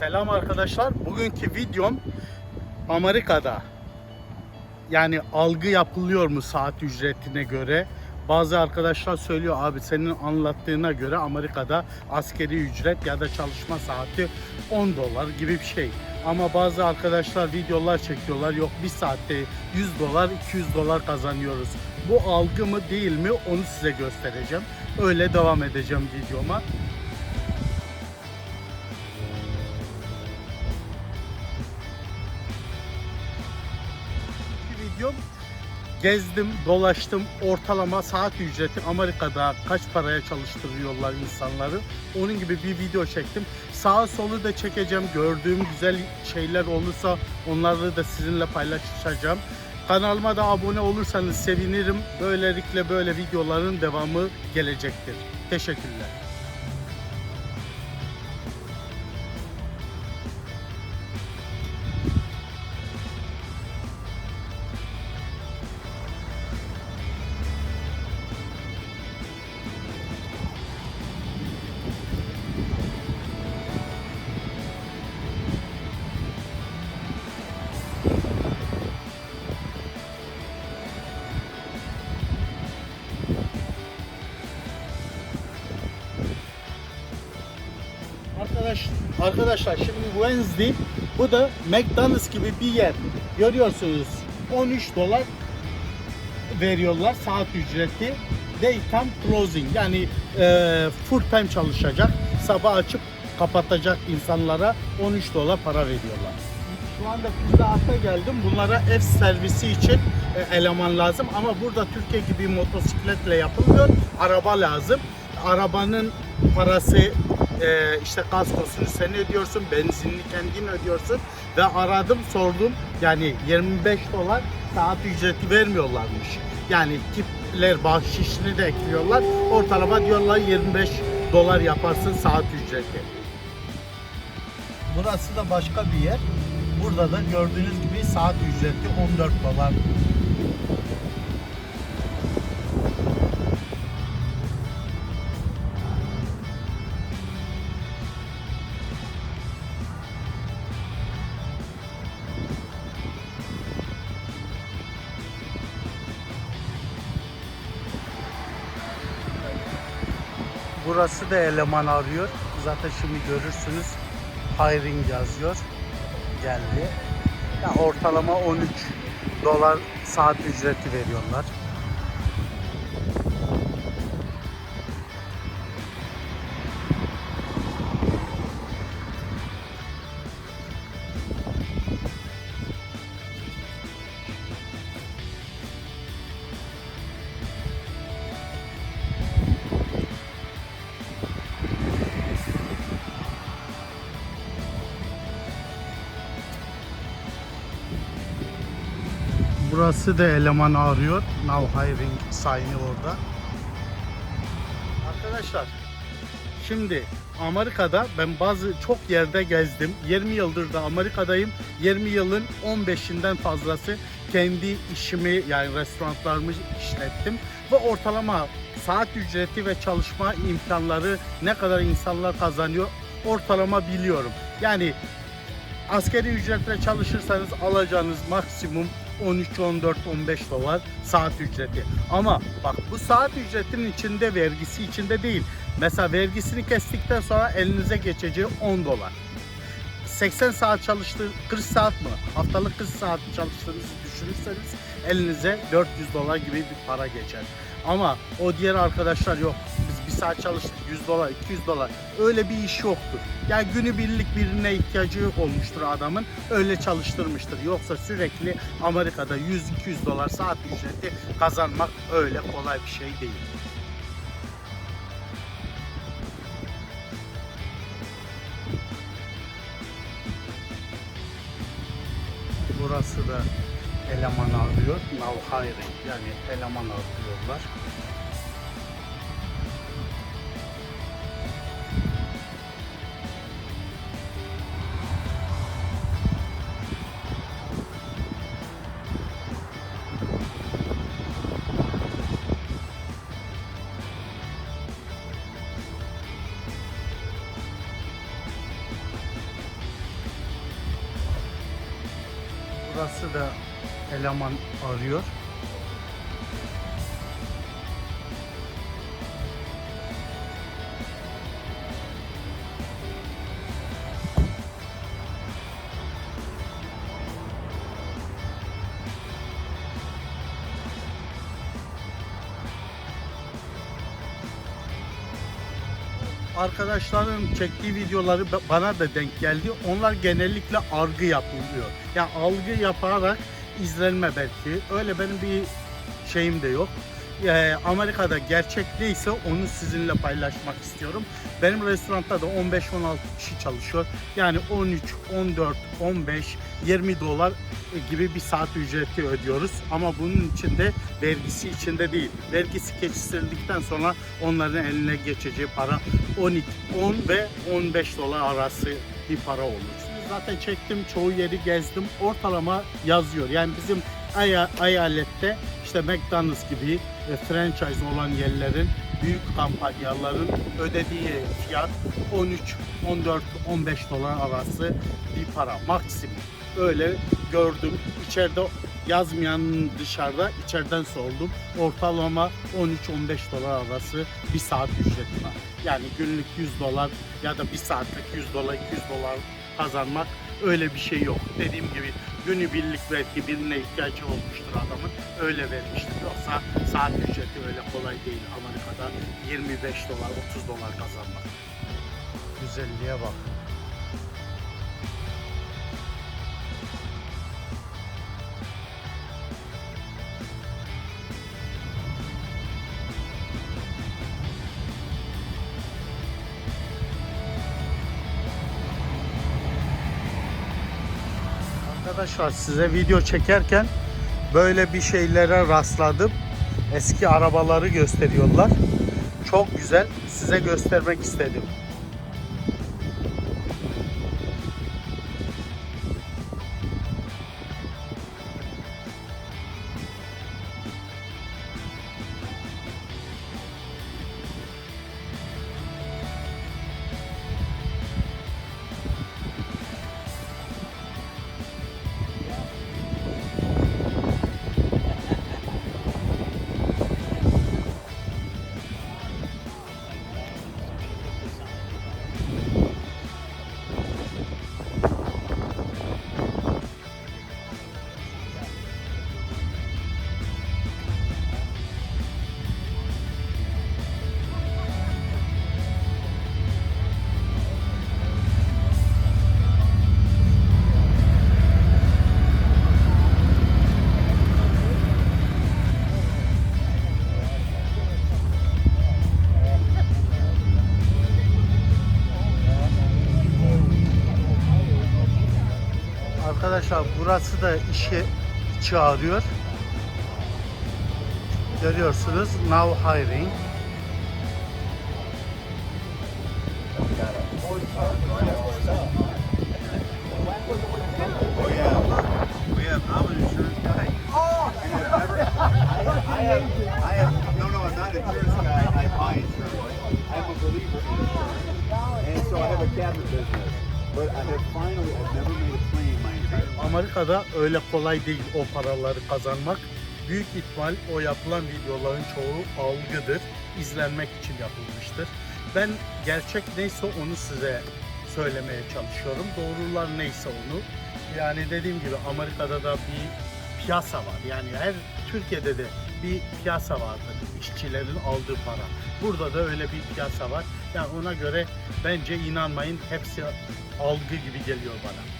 Selam arkadaşlar. Bugünkü videom Amerika'da. Yani algı yapılıyor mu saat ücretine göre? Bazı arkadaşlar söylüyor abi senin anlattığına göre Amerika'da askeri ücret ya da çalışma saati 10 dolar gibi bir şey. Ama bazı arkadaşlar videolar çekiyorlar yok bir saatte 100 dolar 200 dolar kazanıyoruz. Bu algı mı değil mi onu size göstereceğim. Öyle devam edeceğim videoma. Videom gezdim, dolaştım. Ortalama saat ücreti Amerika'da kaç paraya çalıştırıyorlar insanları. Onun gibi bir video çektim. Sağa solu da çekeceğim. Gördüğüm güzel şeyler olursa onları da sizinle paylaşacağım. Kanalıma da abone olursanız sevinirim. Böylelikle böyle videoların devamı gelecektir. Teşekkürler. Arkadaş, arkadaşlar şimdi Wednesday bu da McDonald's gibi bir yer. Görüyorsunuz 13 dolar veriyorlar saat ücreti. Daytime closing yani e, full time çalışacak. Sabah açıp kapatacak insanlara 13 dolar para veriyorlar. Şu anda Pizza Hut'a geldim. Bunlara ev servisi için e, eleman lazım ama burada Türkiye gibi motosikletle yapılmıyor. Araba lazım. Arabanın parası e, işte kaskosunu sen ödüyorsun, benzinini kendin ödüyorsun ve aradım sordum yani 25 dolar saat ücreti vermiyorlarmış. Yani tipler bahşişini de ekliyorlar. Ortalama diyorlar 25 dolar yaparsın saat ücreti. Burası da başka bir yer. Burada da gördüğünüz gibi saat ücreti 14 dolar. Burası da eleman arıyor. Zaten şimdi görürsünüz. Hiring yazıyor. Geldi. Ya ortalama 13 dolar saat ücreti veriyorlar. Burası da eleman arıyor. Now hiring sign'i orada. Arkadaşlar şimdi Amerika'da ben bazı çok yerde gezdim. 20 yıldır da Amerika'dayım. 20 yılın 15'inden fazlası kendi işimi yani restoranlarımı işlettim ve ortalama saat ücreti ve çalışma imkanları ne kadar insanlar kazanıyor ortalama biliyorum. Yani askeri ücretle çalışırsanız alacağınız maksimum 13, 14, 15 dolar saat ücreti. Ama bak bu saat ücretinin içinde vergisi içinde değil. Mesela vergisini kestikten sonra elinize geçeceği 10 dolar. 80 saat çalıştı 40 saat mı? Haftalık 40 saat çalıştığınızı düşünürseniz elinize 400 dolar gibi bir para geçer. Ama o diğer arkadaşlar yok. Bir saat çalıştık 100 dolar, 200 dolar. Öyle bir iş yoktur. Yani günübirlik birine ihtiyacı olmuştur adamın. Öyle çalıştırmıştır. Yoksa sürekli Amerika'da 100-200 dolar saat ücreti kazanmak öyle kolay bir şey değil. Burası da eleman arıyor. Hiring yani eleman arıyorlar. Burası da eleman arıyor. Arkadaşların çektiği videoları ba- bana da denk geldi. Onlar genellikle argı yapılıyor. Yani algı yaparak izlenme belki. Öyle benim bir şeyim de yok. Ee, Amerika'da gerçek neyse onu sizinle paylaşmak istiyorum. Benim restoranda da 15-16 kişi çalışıyor. Yani 13, 14, 15, 20 dolar gibi bir saat ücreti ödüyoruz. Ama bunun içinde vergisi içinde değil. Vergisi geçirildikten sonra onların eline geçeceği para 12, 10 ve 15 dolar arası bir para olur. Zaten çektim çoğu yeri gezdim. Ortalama yazıyor. Yani bizim aya, eyalette işte McDonald's gibi e, franchise olan yerlerin büyük kampanyaların ödediği fiyat 13, 14, 15 dolar arası bir para maksimum. Öyle gördüm. İçeride yazmayan dışarıda içeriden sordum. Ortalama 13-15 dolar arası bir saat ücreti var. Yani günlük 100 dolar ya da bir saatlik 100 dolar 200 dolar kazanmak öyle bir şey yok. Dediğim gibi günübirlik belki birine ihtiyacı olmuştur adamın. Öyle vermiştir. Yoksa saat ücreti öyle kolay değil Amerika'da 25 dolar 30 dolar kazanmak. Güzelliğe bak. Arkadaşlar size video çekerken böyle bir şeylere rastladım. Eski arabaları gösteriyorlar. Çok güzel. Size göstermek istedim. Arkadaşlar burası da işe çağırıyor. Görüyorsunuz now hiring. Amerika'da öyle kolay değil o paraları kazanmak. Büyük ihtimal o yapılan videoların çoğu algıdır. izlenmek için yapılmıştır. Ben gerçek neyse onu size söylemeye çalışıyorum. Doğrular neyse onu. Yani dediğim gibi Amerika'da da bir piyasa var. Yani her Türkiye'de de bir piyasa vardır. İşçilerin aldığı para. Burada da öyle bir piyasa var. Yani ona göre bence inanmayın hepsi algı gibi geliyor bana.